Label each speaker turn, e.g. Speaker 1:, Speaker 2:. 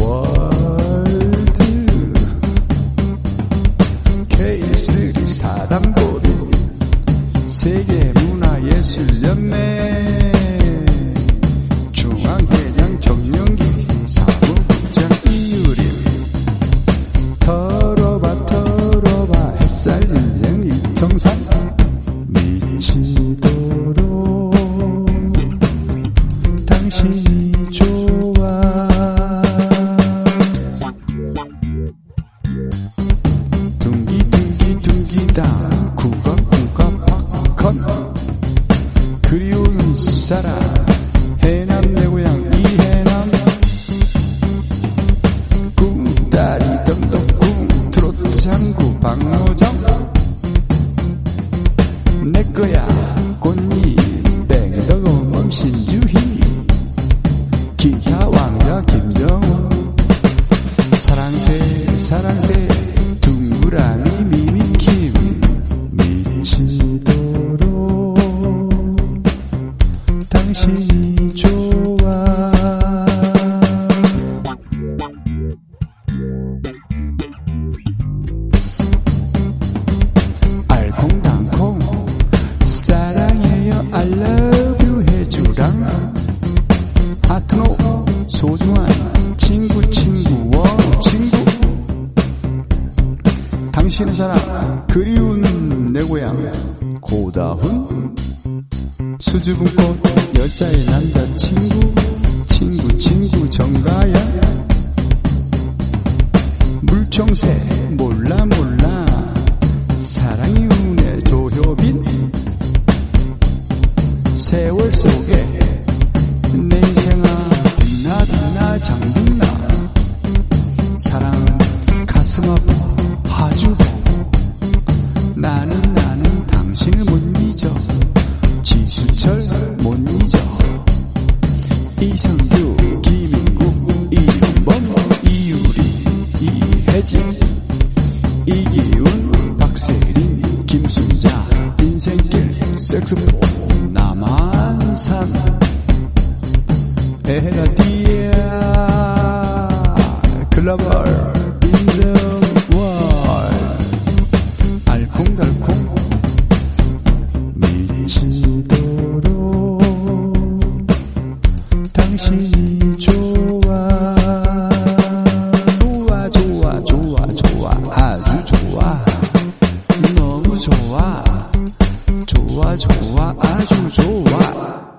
Speaker 1: world K3 사단법인 세계 문화예술 연맹 둥기다 국악 국악 팝콘 그리운 사람 해남 내 고향 이해남. 꿈다리 덤덕궁 트로트 장구 박노정. 내 거야 꽃잎 뱅덕어 엄신주희. 기타 왕자 김정우. 사랑새 사랑새 당신이 좋아. 알콩달콩 사랑해요 I love you 해주랑. 아트노 소중한 친구 친구 원 친구. 당신의 사랑 그리운 내 고향 고다훈 수줍은 꽃 여자의 남자친구 친구 친구 정가야. 물총새 몰라 몰라. 사랑이 운의 조효빈. 세월 속에 내 인생아 빛나 빛나 장빛나. 사랑은 가슴 아파 이창규, 김인국, 이현범, 이유리, 이혜진, 이기훈, 박세린, 김순자, 인생길, 섹스폰, 남한산, 에헤라디아, 글로벌, 인더월, 알콩달콩, 爱出外，爱出出外。